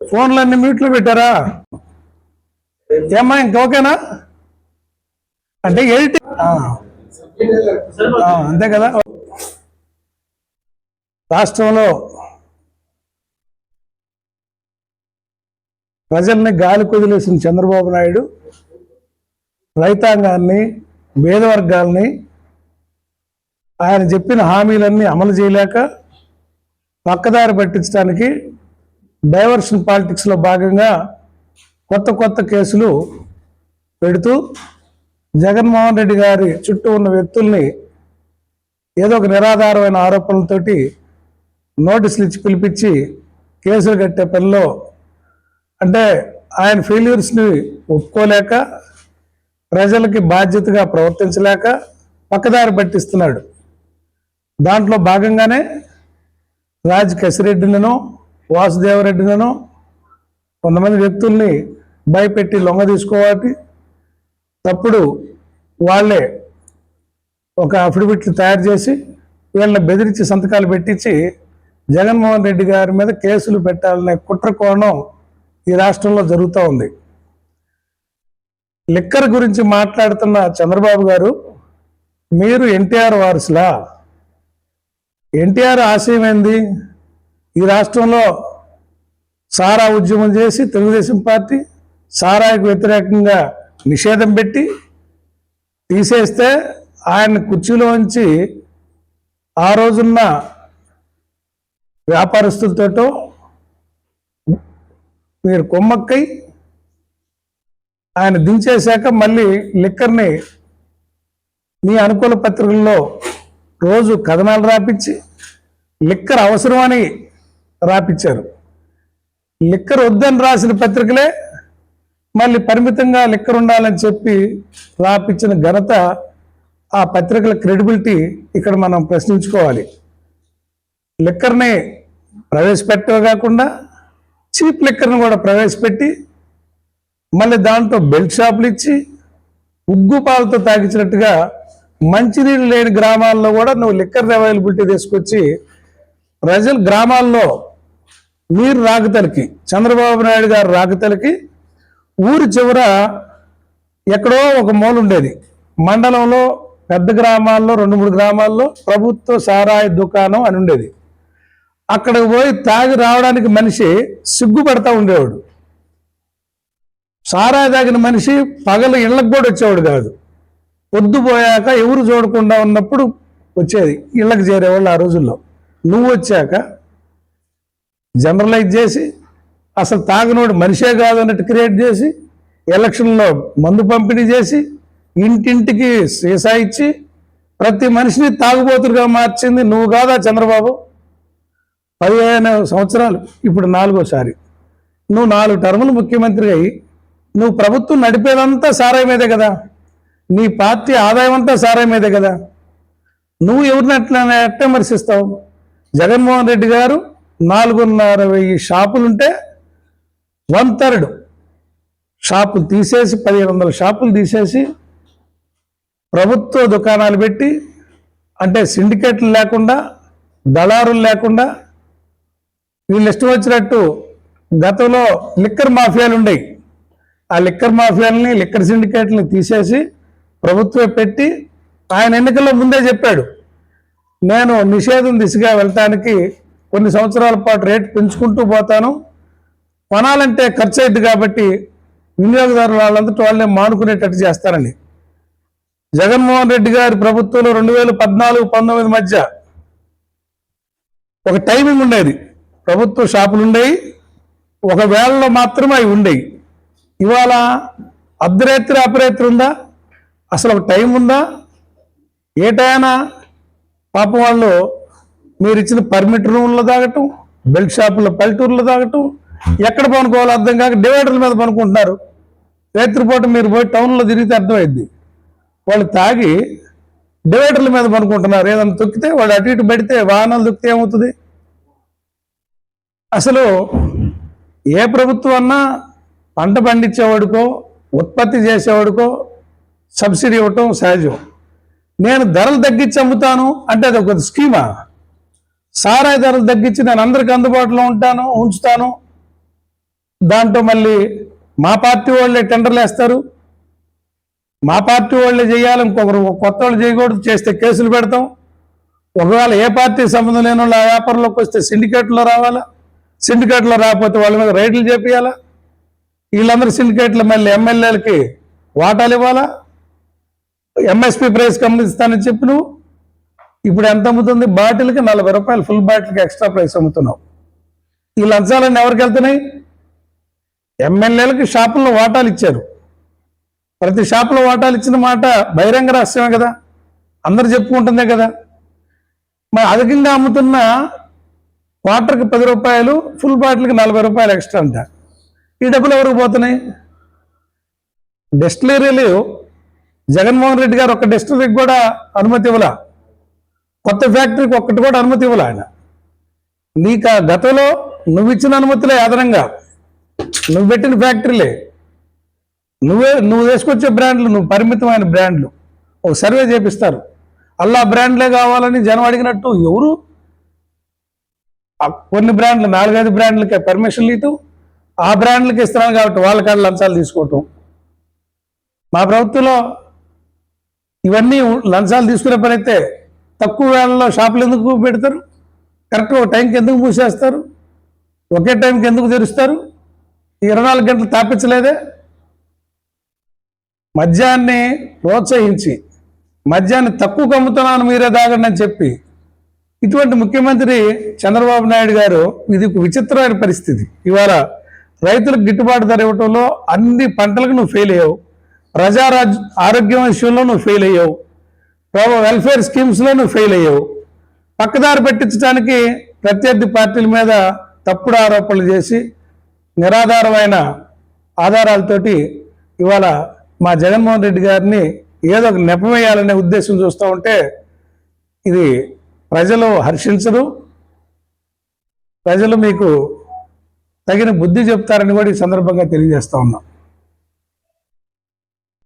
ఫోన్లన్నీ మ్యూట్లో పెట్టారా? ఏమ్మా ఇంకా ఓకేనా? అంటే ఎయిట్ అంతే కదా? రాష్ట్రంలో ప్రజల్ని గాలి కుదిలేసిన చంద్రబాబు నాయుడు రైతాంగాన్ని భేదవర్గాల్ని ఆయన చెప్పిన హామీలన్నీ అమలు చేయలేక పక్కదారి పట్టించడానికి డైవర్షన్ పాలిటిక్స్లో భాగంగా కొత్త కొత్త కేసులు పెడుతూ జగన్మోహన్ రెడ్డి గారి చుట్టూ ఉన్న వ్యక్తుల్ని ఏదో ఒక నిరాధారమైన ఆరోపణలతోటి నోటీసులు ఇచ్చి పిలిపించి కేసులు కట్టే పనిలో అంటే ఆయన ఫెయిల్యూర్స్ని ఒప్పుకోలేక ప్రజలకి బాధ్యతగా ప్రవర్తించలేక పక్కదారి పట్టిస్తున్నాడు. దాంట్లో భాగంగానే రాజ్ కసిరెడ్డినో వాసుదేవరెడ్డినో కొంతమంది వ్యక్తుల్ని భయపెట్టి లొంగ తీసుకోవాలి తప్పుడు వాళ్ళే ఒక అఫిడవిట్లు తయారు చేసి వీళ్ళని బెదిరించి సంతకాలు పెట్టించి జగన్మోహన్ రెడ్డి గారి మీద కేసులు పెట్టాలనే కుట్ర కోణం ఈ రాష్ట్రంలో జరుగుతూ ఉంది. లిక్కర్ గురించి మాట్లాడుతున్న చంద్రబాబు గారు మీరు ఎన్టీఆర్ వారసులా? ఎన్టీఆర్ ఆశయం ఏంది? ఈ రాష్ట్రంలో సారా ఉద్యమం చేసి తెలుగుదేశం పార్టీ సారాకు వ్యతిరేకంగా నిషేధం పెట్టి తీసేస్తే ఆయన కుర్చీలోంచి ఆ రోజున్న వ్యాపారస్తులతోటో మీరు కొమ్మక్కై ఆయన దించేశాక మళ్ళీ లిక్కర్ని మీ అనుకూల పత్రికల్లో రోజు కథనాలు రాపిచ్చి లిక్కర్ అవసరమని రాపిచ్చారు. లిక్కర్ వద్దని రాసిన పత్రికలే మళ్ళీ పరిమితంగా లిక్కర్ ఉండాలని చెప్పి రాపించిన ఘనత ఆ పత్రికల క్రెడిబిలిటీ ఇక్కడ మనం ప్రశ్నించుకోవాలి. లిక్కర్ని ప్రవేశపెట్టమే కాకుండా చీప్ లిక్కర్ని కూడా ప్రవేశపెట్టి మళ్ళీ దాంట్లో బెల్ట్ షాపులు ఇచ్చి ఉగ్గు పాలతో తాగించినట్టుగా మంచినీళ్ళు లేని గ్రామాల్లో కూడా నువ్వు లిక్కర్ అవైలబిలిటీ తీసుకొచ్చి ప్రజలు గ్రామాల్లో నీరు రాకతలకి చంద్రబాబు నాయుడు గారు రాకతలకి ఊరి చివర ఎక్కడో ఒక మూల ఉండేది. మండలంలో పెద్ద గ్రామాల్లో రెండు మూడు గ్రామాల్లో ప్రభుత్వ సారాయి దుకాణం అని ఉండేది. అక్కడికి పోయి తాగి రావడానికి మనిషి సిగ్గుపడతా ఉండేవాడు. సారాయి తాగిన మనిషి పగలు ఇళ్ళకు కూడా వచ్చేవాడు కాదు. పొద్దుపోయాక ఎవరు చూడకుండా ఉన్నప్పుడు వచ్చేది. ఇళ్ళకి చేరేవాళ్ళు ఆ రోజుల్లో. నువ్వు వచ్చాక జనరలైజ్ చేసి అసలు తాగినోడు మనిషే కాదు అన్నట్టు క్రియేట్ చేసి ఎలక్షన్లో మందు పంపిణీ చేసి ఇంటింటికి సీసా ఇచ్చి ప్రతి మనిషిని తాగుబోతులుగా మార్చింది నువ్వు కాదా చంద్రబాబు? పదిహేను సంవత్సరాలు. ఇప్పుడు నాలుగోసారి. నువ్వు నాలుగు టర్ములు ముఖ్యమంత్రి అయ్యి నువ్వు ప్రభుత్వం నడిపేదంతా సారాయి మీదే కదా? నీ పార్టీ ఆదాయం అంతా సారాయి మీదే కదా. నువ్వు ఎవరిని అట్లా విమర్శిస్తావు? జగన్మోహన్ రెడ్డి గారు నాలుగున్నర వెయ్యి షాపులుంటే వన్ థర్డ్ షాపులు తీసేసి పదిహేను వందల షాపులు తీసేసి ప్రభుత్వ దుకాణాలు పెట్టి అంటే సిండికేట్లు లేకుండా దళారులు లేకుండా వీళ్ళు ఇష్టం వచ్చినట్టు గతంలో లిక్కర్ మాఫియాలు ఉండేవి. ఆ లిక్కర్ మాఫియాలని లిక్కర్ సిండికేట్ని తీసేసి ప్రభుత్వం పెట్టి ఆయన ఎన్నికల్లో ముందే చెప్పాడు నేను నిషేధం దిశగా వెళ్ళటానికి కొన్ని సంవత్సరాల పాటు రేటు పెంచుకుంటూ పోతాను. కొనాలంటే ఖర్చు అయింది కాబట్టి వినియోగదారులు వాళ్ళంతటి వాళ్ళే మానుకునేటట్టు చేస్తారని. జగన్మోహన్ రెడ్డి గారి ప్రభుత్వంలో రెండు వేల పద్నాలుగు పంతొమ్మిది మధ్య ఒక టైమింగ్ ఉండేది. ప్రభుత్వ షాపులు ఉండేవి ఒక వేళలో మాత్రమే అవి ఉండేవి ఇవాళ అర్ధరాత్రి అపరేత్రి ఉందా? అసలు ఒక టైం ఉందా? ఏ టైనా పాపం వాళ్ళు మీరు ఇచ్చిన పర్మిట్ రూమ్లో తాగటం బెల్ట్ షాపుల్లో పల్లెటూరులో తాగటం ఎక్కడ పనుకోవాలో అర్థం కాక డివైడర్ల మీద పనుకుంటున్నారు. రేత్రిపూట మీరు పోయి టౌన్లో తిరిగితే అర్థమైంది వాళ్ళు తాగి డివైడర్ల మీద పనుకుంటున్నారు. ఏదైనా తొక్కితే వాళ్ళు అటు ఇటు పెడితే వాహనాలు తొక్కితే ఏమవుతుంది? అసలు ఏ ప్రభుత్వం అన్నా పంట పండించేవాడికో ఉత్పత్తి చేసేవాడికో సబ్సిడీ ఇవ్వటం సహజం. నేను ధరలు తగ్గించి అమ్ముతాను అంటే అది ఒక స్కీమా? సారాయి ధరలు తగ్గించి నేను అందరికి అందుబాటులో ఉంటాను ఉంచుతాను. దాంట్లో మళ్ళీ మా పార్టీ వాళ్ళే టెండర్లు వేస్తారు. మా పార్టీ వాళ్ళే చేయాలి ఇంకొకరు కొత్త వాళ్ళు చేయకూడదు చేస్తే కేసులు పెడతాం. ఒకవేళ ఏ పార్టీ సంబంధం లేని వాళ్ళు ఆ వ్యాపారంలోకి వస్తే సిండికేట్లో రావాలా? సిండికేట్లో రాకపోతే వాళ్ళ మీద రైడ్లు చేపియాలా? వీళ్ళందరూ సిండికేట్లు మళ్ళీ ఎమ్మెల్యేలకి వాటాలు ఇవ్వాలా? ఎంఎస్పి ప్రైస్ కమ్మిస్తానని చెప్పి నువ్వు ఇప్పుడు ఎంత అమ్ముతుంది? బాటిల్కి నలభై రూపాయలు ఫుల్ బాటిల్కి ఎక్స్ట్రా ప్రైస్ అమ్ముతున్నావు. ఈ లంచాలన్నీ ఎవరికి వెళ్తున్నాయి? ఎమ్మెల్యేలకు షాపుల్లో వాటాలు ఇచ్చారు. ప్రతి షాపులో వాటాలు ఇచ్చిన మాట బహిరంగ రహస్యమే కదా. అందరు చెప్పుకుంటుందే కదా. మరి అధికంగా అమ్ముతున్న క్వార్టర్కి పది రూపాయలు ఫుల్ బాటిల్కి నలభై రూపాయలు ఎక్స్ట్రా అంట. ఈ డబ్బులు ఎవరికి పోతున్నాయి? డెస్టిలరీలు జగన్మోహన్ రెడ్డి గారు ఒక డెస్టిలరీకి కూడా అనుమతి ఇవ్వలా. కొత్త ఫ్యాక్టరీకి ఒక్కటి కూడా అనుమతి ఇవ్వలే ఆయన. నీకు ఆ గతంలో నువ్వు ఇచ్చిన అనుమతులే అదనంగా. నువ్వు పెట్టిన ఫ్యాక్టరీలే. నువ్వే నువ్వు తీసుకొచ్చే బ్రాండ్లు నువ్వు పరిమితమైన బ్రాండ్లు. ఒక సర్వే చేపిస్తారు. అల్లా బ్రాండ్లే కావాలని జనం అడిగినట్టు ఎవరు? ఆ కొన్ని బ్రాండ్లు నాలుగైదు బ్రాండ్లకి పర్మిషన్లు ఇటు ఆ బ్రాండ్లకి ఇస్తున్నాను కాబట్టి వాళ్ళ కాడ లంచాలు తీసుకోవటం. మా ప్రభుత్వంలో ఇవన్నీ లంచాలు తీసుకునే పని అయితే తక్కువ వేళల్లో షాపులు ఎందుకు పెడతారు? కరెక్ట్ ఒక టైంకి ఎందుకు మూసేస్తారు? ఒకే టైంకి ఎందుకు తెరుస్తారు? ఈ ఇరవై నాలుగు గంటలు తాపించలేదే? మద్యాన్ని ప్రోత్సహించి మద్యాన్ని తక్కువ అమ్ముతున్నాను మీరే దాగండి అని చెప్పి ఇటువంటి ముఖ్యమంత్రి చంద్రబాబు నాయుడు గారు ఇది ఒక విచిత్రమైన పరిస్థితి. ఇవాళ రైతులకు గిట్టుబాటు ధర ఇవ్వటంలో అన్ని పంటలకు నువ్వు ఫెయిల్ అయ్యావు. ప్రజారాజ్ ఆరోగ్యం విషయంలో నువ్వు ఫెయిల్ అయ్యావు. ప్రభు వెల్ఫేర్ స్కీమ్స్లో నువ్వు ఫెయిల్ అయ్యావు. పక్కదారి పెట్టించడానికి ప్రత్యర్థి పార్టీల మీద తప్పుడు ఆరోపణలు చేసి నిరాధారమైన ఆధారాలతోటి ఇవాళ మా జగన్మోహన్ రెడ్డి గారిని ఏదో ఒక నెపమేయాలనే ఉద్దేశం చూస్తూ ఉంటే ఇది ప్రజలు హర్షించరు. ప్రజలు మీకు తగిన బుద్ధి చెప్తారని కూడా ఈ సందర్భంగా తెలియజేస్తూ ఉన్నాం.